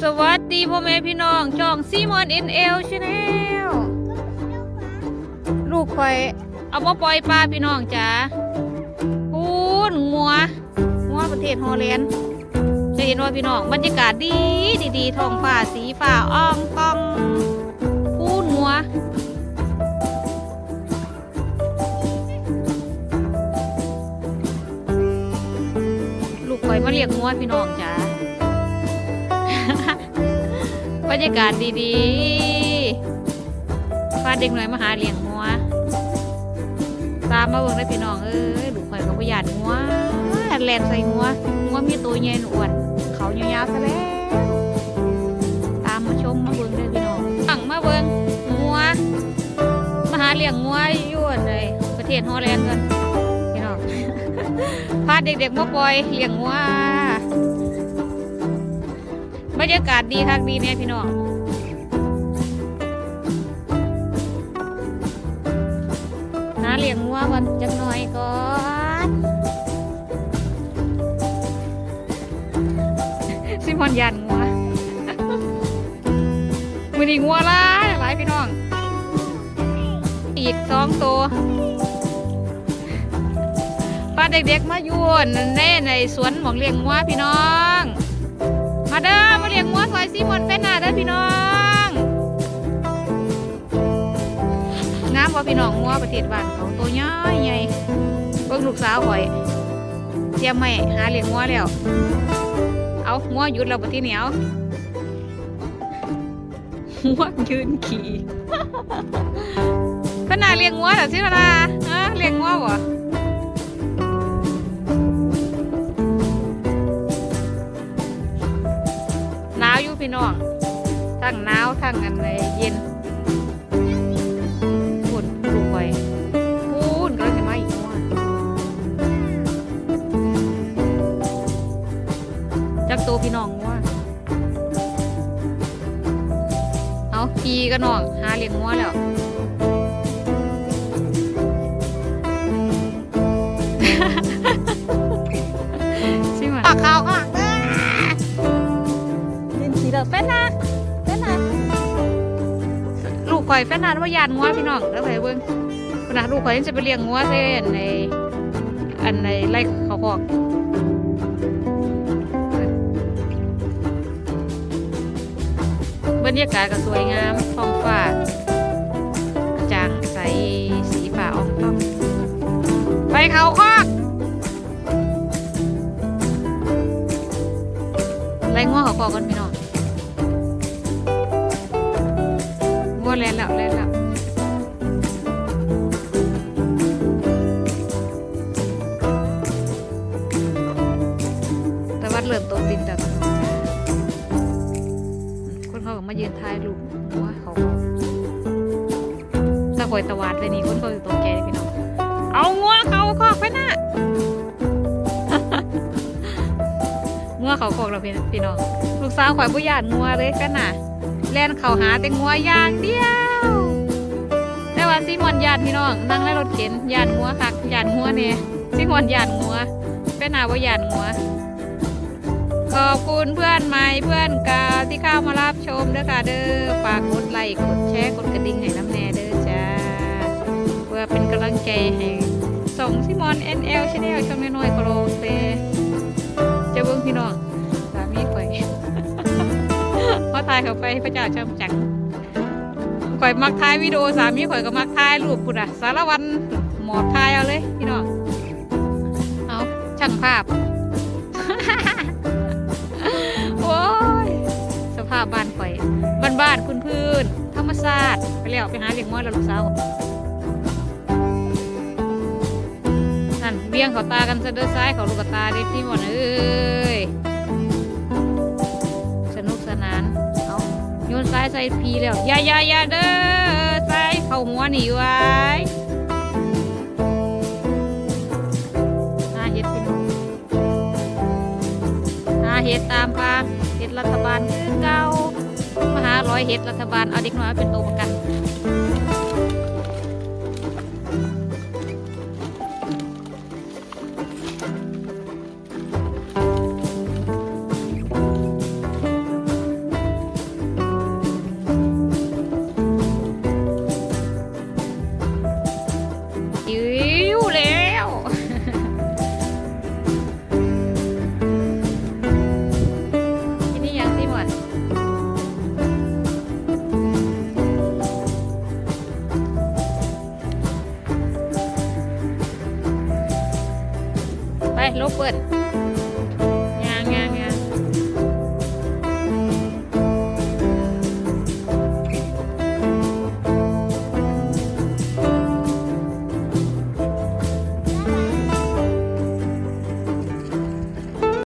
สวัสดีพ่อแม่พี่น้องช่องซีมอนเอ็นเอลชาแนลลูกคอยเอามาปล่อยปลาพี่น้องจ้าพูนงัวงัวประเทศฮอลแลนด์จะเห็นว่าพี่น้องบรรยากาศดีดีดีท้องฟ้าสีฟ้าอ้อมกองพูนงัว ยมาเรียกงัวพี่น้องจ้าบรรยากาศดีๆพาเด็กหน่อยมาหาเลี้ยงงัว ตามมาเบิ่งได้พี่น้องเอ้ยลูกข่อยก็บ่อยากงัวแลนใส่งัวงัวมีตัวใหญ่อ้วนเขายาวๆซะแล้วตามมาชมมาเบิ่งได้พี่น้องตั้งมาเบิ่งงัวมาหาเลี้ยงงัวอยู่อั่นเลยประเทศฮอลแลนด์กัน พาเด็กๆมาปล่อยเลี้ยงงัวบรรยากาศดีคักดีเนี่ยพี่น้องหาเลี้ยงงัวกันจักหน่อยก่อนซิมอนยันงัวมือนี้งัวลายหลายพี่น้อง อีกสองตัวาเด็กๆมาอยู่ในในสวนหมองเลี้ยงงัวพี่น้อง มาเด้อมาเลี้ยงงัวซอยซีมอนเป็นหน้าเด้อพี่น้องงามว่าพี่น้องงัวประเทศบ้านเขาตัวใหญ่ใหญ่เบิ่งลูกสาวข่อยเตรียมไม่หาเลี้ยงงัวแล้ว เอางัวหยุดเราปที่เหนียวงัวยืนขี่ขนาดเลี้ยงงัวเหรอสิเวลาฮะเลี้ยงงัวบ่ห น้องทั้งหนาวทั้งอันในเย็นฝุ่นลูกไปฝนก็จะมาอีกว่าจักตัวพี่น้องว่าเอาขี่ก็น้องหาเลี้ยงงัวแล้ว แฟนนะแฟนนะลูกข่อยแฟนนะว่ายานงัวพี่น้องแล้วไปเบิ่งขนาดลูกข่อยยังจะไปเลี้ยงงัวเส้นในอันในไร่เขาคอกบรรยากาศก็สวยงามท้องฟ้ากระจ่างใสสีฟ้าอ่องต้องไปเขาคอกไล่งัวเขาคอกันพี่น้อง ลนแล้วแลนแล้วแต่วัดเริ่มต้นดินจากคนเขาก็มายืนถ่ายรูปงัวเขาเขาตะโกยตะวัดเลยนี่คนเขาอยู่ตรงแกพี่น้องเอางัวเขาคอกไปนะงัวเขาคอกเราพี่พี่น้องลูกสาวข่อยผู้หยาดงัวเลยกันน่ะแล่นเขาหาแต่งัวอย่างเดียว ซิมอนยานพี่น้องนั่งในรถเข็นยานงัวคักยานงัวเนี่ยซิมอนยานงัวเป็นหนาว่ายานงัวขอบคุณเพื่อนใหม่เพื่อนกาที่เข้ามารับชมเด้อค่ะเด้อฝากกดไลค์กดแชร์กดกระดิ่งให้น้ำแน่เด้อจ้าเพื่อเป็นกำลังใจให้ส่งซิมอน NL Channel ช่องน้อยๆกโลเซจะเบิ่งพี่น้องสามีข่อยพอถ่ายเข้าไปพระเจ้าชมจัง ข่อยมักถ่ายวิดีโอสามีข่อยก็มักถ่ายรูปพุ่นอะสารวันหมอบถ่ายเอาเลยพี่น้องเอาช่างภาพโอ้ยสภาพบ้านข่อยบ้านบ้านพื้นพื้นธรรมศาสตร์ไปแล้วไปหาเลี้ยงม้อยแล้วลูกสาวนั่นเบี้ยงเขาตากันซะเด้อซ้ายเขาลูกตาเด็พี่หมดเอ้ยายใส่พีแล้วอย่าอย่าอย่าเด้อใส่เข้าหัวหนีไว้หาเห็ดพี่น้องหาเห็ดตามปลาเห็ดรัฐบาลคือเก่ามหาร้อยเห็ดรัฐบาลเอาเด็กน้อยมาเป็นตัวประกัน no fuerza.